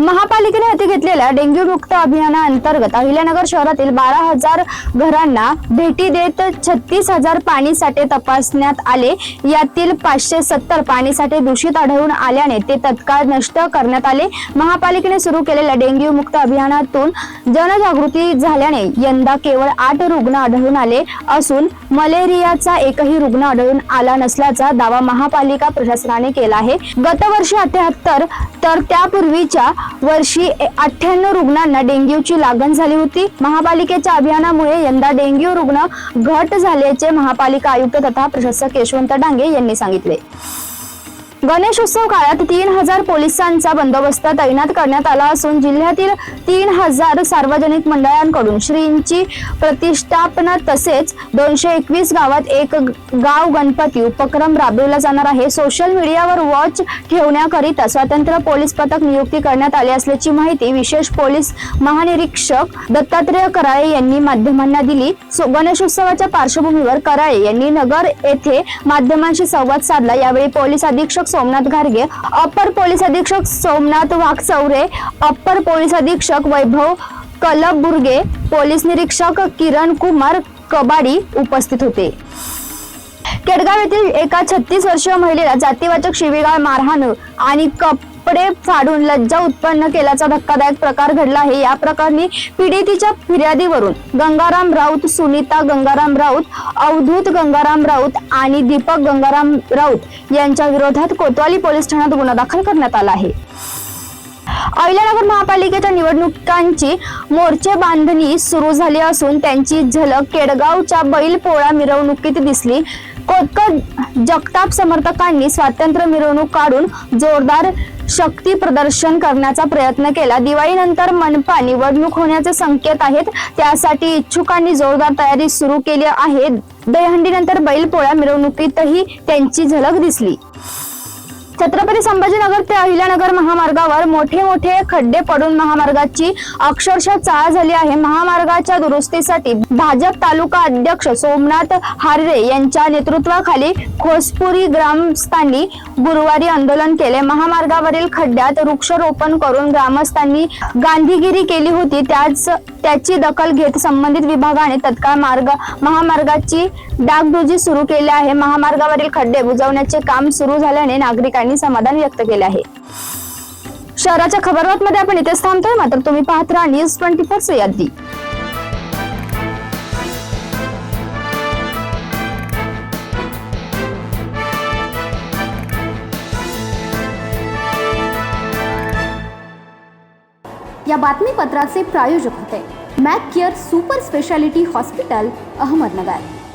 महापालिकेने हाती घेतलेल्या डेंग्यू मुक्त अभियानाअंतर्गत अहिल्यानगर शहरातील बारा हजार घरांना भेटी देत छत्तीस हजार पाणी साठे तपासण्यात आले. यातील पाचशे सत्तर पाणी साठे दूषित आढळून आल्याने ते तत्काळ नष्ट करण्यात आले. महापालिकेने सुरू केलेल्या डेंग्यू मुक्त अभियानातून जनजागृती झाल्याने यंदा केवळ आठ रुग्ण आढळून आले असून मलेरियाचा एकही रुग्ण आढळून आला नसल्याचा दावा महापालिका प्रशासनाने केला आहे. गतवर्षी अठ्याहत्तर तर त्यापूर्वीच्या वर्षी अठ्ठ्याण्णव रुग्णांना डेंग्यूची लागण झाली होती. महापालिकेच्या अभियानामुळे यंदा डेंग्यू रुग्ण घट झाल्याचे महापालिका आयुक्त तथा प्रशासक यशवंत डांगे यांनी सांगितले. गणेशोत्सव काळात तीन हजार पोलिसांचा बंदोबस्त तैनात करण्यात आला असून जिल्ह्यातील तीन हजार सार्वजनिक मंडळांकडून श्रींची प्रतिष्ठापना तसेच दोनशे एकवीस गावात एक गाव गणपती उपक्रम राबविला जाणार आहे. सोशल मीडियावर वॉच ठेवण्याकरिता स्वतंत्र पोलीस पथक नियुक्ती करण्यात आली असल्याची माहिती विशेष पोलीस महानिरीक्षक दत्तात्रेय कराळे यांनी माध्यमांना दिली. गणेशोत्सवाच्या पार्श्वभूमीवर कराळे यांनी नगर येथे माध्यमांशी संवाद साधला. यावेळी पोलीस अधीक्षक सोमनाथ घारगे अप्पर पोलीस अधीक्षक सोमनाथ वाघचौरे अप्पर पोलीस अधीक्षक वैभव कलबुर्गे पोलीस निरीक्षक किरण कुमार कबाडी उपस्थित होते. केडगाव येथील एका छत्तीस वर्षीय महिलेला जातीवाचक शिवीगाळ मारहाण आणि कप कपडे फाडून लज्जा उत्पन्न केल्याचा धक्कादायक प्रकार घडला आहे. या प्रकरणी पीडितीच्या फिर्यादीवरून गंगाराम राऊत सुनीता गंगाराम राऊत अवधूत गंगाराम राऊत आणि दीपक गंगाराम राऊत यांच्या विरोधात कोतवाली पोलीस ठाण्यात गुन्हा दाखल करण्यात आला आहे. अहिल्यानगर महापालिकेच्या निवडणुकांची मोर्चे बांधणी सुरू झाली असून त्यांची झलक केडगावच्या बैलपोळा मिरवणुकीत दिसली. कोतकर जगताप समर्थकांनी स्वातंत्र्य मिरवणूक काढून जोरदार शक्ती प्रदर्शन करण्याचा प्रयत्न केला. दिवाळीनंतर मनपा निवडणूक होण्याचे संकेत आहेत. त्यासाठी इच्छुकांनी जोरदार तयारी सुरू केली आहे. दहीहंडीनंतर बैलपोळा मिरवणुकीतही त्यांची झलक दिसली. छत्रपती संभाजीनगर ते अहिल्यानगर महामार्गावर मोठे मोठे खड्डे पडून महामार्गाची अक्षरशः चाळ झाली आहे. महामार्गाच्या दुरुस्तीसाठी भाजप तालुका अध्यक्ष सोमनाथ हार्रे यांच्या नेतृत्वाखाली खोसपुरी ग्रामस्थांनी गुरुवारी आंदोलन केले. महामार्गावरील खड्ड्यात वृक्षारोपण करून ग्रामस्थांनी गांधीगिरी केली होती. त्याच त्याची दखल घेत संबंधित विभागाने तत्काळ मार्ग महामार्गाची डागडुजी सुरू केली आहे. महामार्गावरील खड्डे बुजवण्याचे काम सुरू झाल्याने नागरिकांनी समाधान व्यक्त केले आहे. शहराच्या खबरबातमध्ये आपण इथेच थांबतोय. मात्र तुम्ही पाहत राहा न्यूज ट्वेंटी फोर सह्याद्री या बातमीपत्राचे प्रायोजक होते. Mac care super speciality hospital Ahmednagar.